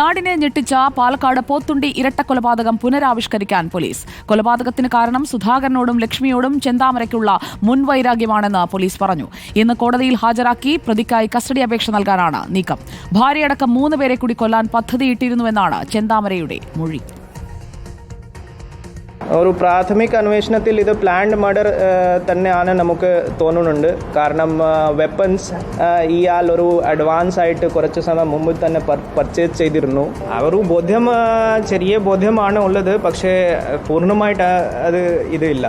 നാടിനെ ഞെട്ടിച്ച പാലക്കാട് പോത്തുണ്ടി ഇരട്ട കൊലപാതകം പുനരാവിഷ്കരിക്കാൻ പോലീസ്. കൊലപാതകത്തിന് കാരണം സുധാകരനോടും ലക്ഷ്മിയോടും ചെന്താമരയ്ക്കുള്ള മുൻവൈരാഗ്യമാണെന്ന് പോലീസ് പറഞ്ഞു. ഇന്ന് കോടതിയിൽ ഹാജരാക്കി പ്രതിക്കായി കസ്റ്റഡി അപേക്ഷ നൽകാനാണ് നീക്കം. ഭാര്യയടക്കം മൂന്ന് പേരെ കൂടി കൊല്ലാൻ പദ്ധതിയിട്ടിരുന്നുവെന്നാണ് ചെന്താമരയുടെ മൊഴി. ഒരു പ്രാഥമിക അന്വേഷണത്തിൽ ഇത് പ്ലാൻഡ് മർഡർ തന്നെയാണ് നമുക്ക് തോന്നുന്നുണ്ട്. കാരണം വെപ്പൺസ് ഇയാൾ ഒരു അഡ്വാൻസ് ആയിട്ട് കുറച്ച് സമയം മുമ്പ് തന്നെ പർച്ചേസ് ചെയ്തിരുന്നു. ഒരു ബോധ്യം ചെറിയ ബോധ്യമാണ് ഉള്ളത്. പക്ഷേ പൂർണമായിട്ട് അത് ഇതില്ല.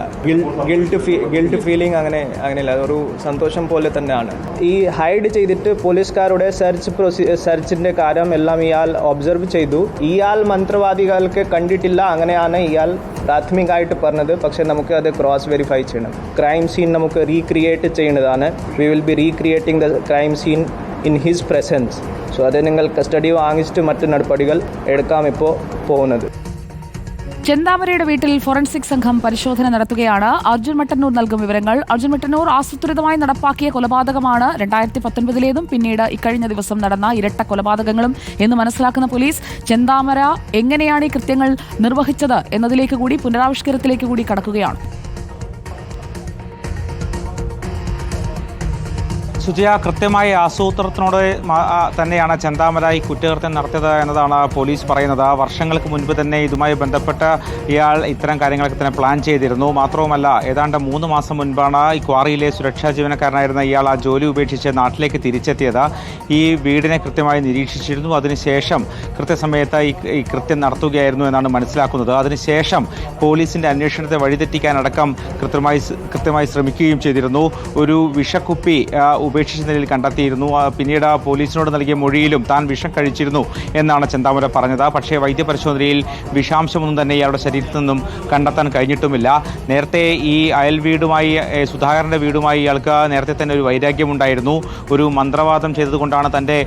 ഗിൽട്ട് ഗിൽട്ട് ഫീലിംഗ് അങ്ങനെ അങ്ങനെയില്ല. ഒരു സന്തോഷം പോലെ തന്നെയാണ്. ഈ ഹൈഡ് ചെയ്തിട്ട് പോലീസുകാരുടെ സെർച്ച് സെർച്ചിന്റെ കാര്യം എല്ലാം ഇയാൾ ഒബ്സർവ് ചെയ്തു. ഇയാൾ മന്ത്രവാദികൾക്ക് കണ്ടിട്ടില്ല. അങ്ങനെയാണ് ഇയാൾ പ്രാഥമികമായിട്ട് പറഞ്ഞത് പക്ഷെ നമുക്ക് അത് ക്രോസ് വെരിഫൈ ചെയ്യണം. ക്രൈം സീൻ നമുക്ക് റീക്രിയേറ്റ് ചെയ്യുന്നതാണ്. We will be recreating the crime scene in his presence so അത് നിങ്ങൾ കസ്റ്റഡി വാങ്ങിച്ചിട്ട് മറ്റു നടപടികൾ എടുക്കാം ഇപ്പോൾ പോകുന്നത്. ചെന്താമരയുടെ വീട്ടിൽ ഫോറൻസിക് സംഘം പരിശോധന നടത്തുകയാണ്. അർജുൻ മട്ടന്നൂർ നൽകും വിവരങ്ങൾ. അർജുൻ മട്ടന്നൂർ ആസൂത്രിതമായി നടപ്പാക്കിയ കൊലപാതകമാണ്. രണ്ടായിരത്തി പത്തൊൻപതിലേതും പിന്നീട് ഇക്കഴിഞ്ഞ ദിവസം നടന്ന ഇരട്ട കൊലപാതകങ്ങളും എന്ന് മനസ്സിലാക്കുന്ന പോലീസ് ചെന്താമര എങ്ങനെയാണ് ഈ കൃത്യങ്ങൾ നിർവഹിച്ചത് എന്നതിലേക്ക് കൂടി പുനരാവിഷ്കരത്തിലേക്ക് കൂടി കടക്കുകയാണ്. സുജയ കൃത്യമായ ആസൂത്രണത്തിനോട് തന്നെയാണ് ചെന്താമര ഈ കുറ്റകൃത്യം നടത്തിയത് എന്നതാണ് പോലീസ് പറയുന്നത്. വർഷങ്ങൾക്ക് മുൻപ് തന്നെ ഇതുമായി ബന്ധപ്പെട്ട് ഇയാൾ ഇത്തരം കാര്യങ്ങളൊക്കെ തന്നെ പ്ലാൻ ചെയ്തിരുന്നു. മാത്രവുമല്ല ഏതാണ്ട് മൂന്ന് മാസം മുൻപാണ് ഈ ക്വാറിയിലെ സുരക്ഷാ ജീവനക്കാരനായിരുന്ന ഇയാൾ ആ ജോലി ഉപേക്ഷിച്ച് നാട്ടിലേക്ക് തിരിച്ചെത്തിയത്. ഈ വീടിനെ കൃത്യമായി നിരീക്ഷിച്ചിരുന്നു. അതിനുശേഷം കൃത്യസമയത്ത് ഈ കൃത്യം നടത്തുകയായിരുന്നു എന്നാണ് മനസ്സിലാക്കുന്നത്. അതിനുശേഷം പോലീസിന്റെ അന്വേഷണത്തെ വഴിതെറ്റിക്കാനടക്കം കൃത്യമായി കൃത്യമായി ശ്രമിക്കുകയും ചെയ്തിരുന്നു. ഒരു വിഷക്കുപ്പി ആ, ഉപേക്ഷിച്ച നിലയിൽ കണ്ടെത്തിയിരുന്നു. പിന്നീട് പോലീസിനോട് നൽകിയ മൊഴിയിലും താൻ വിഷം കഴിച്ചിരുന്നു എന്നാണ് ചെന്താമര പറഞ്ഞത്. പക്ഷേ വൈദ്യപരിശോധനയിൽ വിഷാംശമൊന്നും തന്നെ ഇയാളുടെ ശരീരത്തിൽ നിന്നും കണ്ടെത്താൻ കഴിഞ്ഞിട്ടുമില്ല. നേരത്തെ ഈ അയൽ വീടുമായി സുധാകരന്റെ വീടുമായി ഇയാൾക്ക് നേരത്തെ തന്നെ ഒരു വൈരാഗ്യമുണ്ടായിരുന്നു. ഒരു മന്ത്രവാദം ചെയ്തതുകൊണ്ടാണ് തന്റെ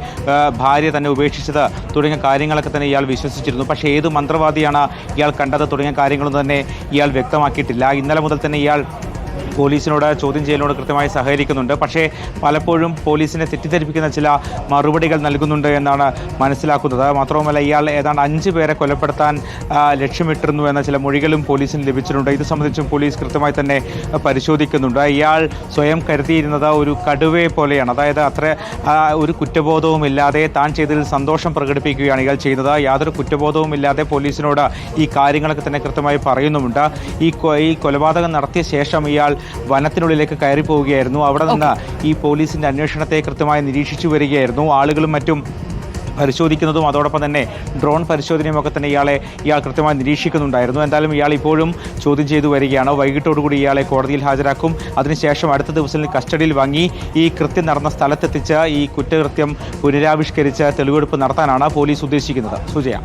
ഭാര്യ തന്നെ ഉപേക്ഷിച്ചത് തുടങ്ങിയ കാര്യങ്ങളൊക്കെ തന്നെ ഇയാൾ വിശ്വസിച്ചിരുന്നു. പക്ഷേ ഏത് മന്ത്രവാദിയാണ് ഇയാൾ കണ്ടത് തുടങ്ങിയ കാര്യങ്ങളൊന്നും തന്നെ ഇയാൾ വ്യക്തമാക്കിയിട്ടില്ല. ഇന്നലെ മുതൽ തന്നെ ഇയാൾ പോലീസിനോട് ചോദ്യം ചെയ്യലിനോട് കൃത്യമായി സഹകരിക്കുന്നുണ്ട്. പക്ഷേ പലപ്പോഴും പോലീസിനെ തെറ്റിദ്ധരിപ്പിക്കുന്ന ചില മറുപടികൾ നൽകുന്നുണ്ട് എന്നാണ് മനസ്സിലാക്കുന്നത്. മാത്രവുമല്ല ഇയാൾ ഏതാണ്ട് അഞ്ച് പേരെ കൊലപ്പെടുത്താൻ ലക്ഷ്യമിട്ടിരുന്നു എന്ന ചില മൊഴികളും പോലീസിന് ലഭിച്ചിട്ടുണ്ട്. ഇത് സംബന്ധിച്ചും പോലീസ് കൃത്യമായി തന്നെ പരിശോധിക്കുന്നുണ്ട്. ഇയാൾ സ്വയം കരുതിയിരുന്നത് ഒരു കടുവയെ പോലെയാണ്. അതായത് അത്ര ഒരു കുറ്റബോധവും ഇല്ലാതെ താൻ ചെയ്തതിൽ സന്തോഷം പ്രകടിപ്പിക്കുകയാണ് ഇയാൾ ചെയ്യുന്നത്. യാതൊരു കുറ്റബോധവും ഇല്ലാതെ പോലീസിനോട് ഈ കാര്യങ്ങളൊക്കെ തന്നെ കൃത്യമായി പറയുന്നുമുണ്ട്. ഈ ഈ കൊലപാതകം നടത്തിയ ശേഷം ഇയാൾ വനത്തിനുള്ളിലേക്ക് കയറി പോവുകയായിരുന്നു അവിടെ നിന്ന് ഈ പോലീസിന്റെ അന്വേഷണത്തെ കൃത്യമായി നിരീക്ഷിച്ചു വരികയായിരുന്നു. ആളുകളും മറ്റും പരിശോധിക്കുന്നതും അതോടൊപ്പം തന്നെ ഡ്രോൺ പരിശോധനയുമൊക്കെ തന്നെ ഇയാളെ ഇയാൾ കൃത്യമായി നിരീക്ഷിക്കുന്നുണ്ടായിരുന്നു. എന്തായാലും ഇയാൾ ഇപ്പോഴും ചോദ്യം ചെയ്തു വരികയാണ്. വൈകിട്ടോടുകൂടി ഇയാളെ കോടതിയിൽ ഹാജരാക്കും. അതിനുശേഷം അടുത്ത ദിവസം കസ്റ്റഡിയിൽ വാങ്ങി ഈ കൃത്യം നടന്ന സ്ഥലത്തെത്തിച്ച് ഈ കുറ്റകൃത്യം പുനരാവിഷ്കരിച്ച് തെളിവെടുപ്പ് നടത്താനാണ് പോലീസ് ഉദ്ദേശിക്കുന്നത്. സുജയ.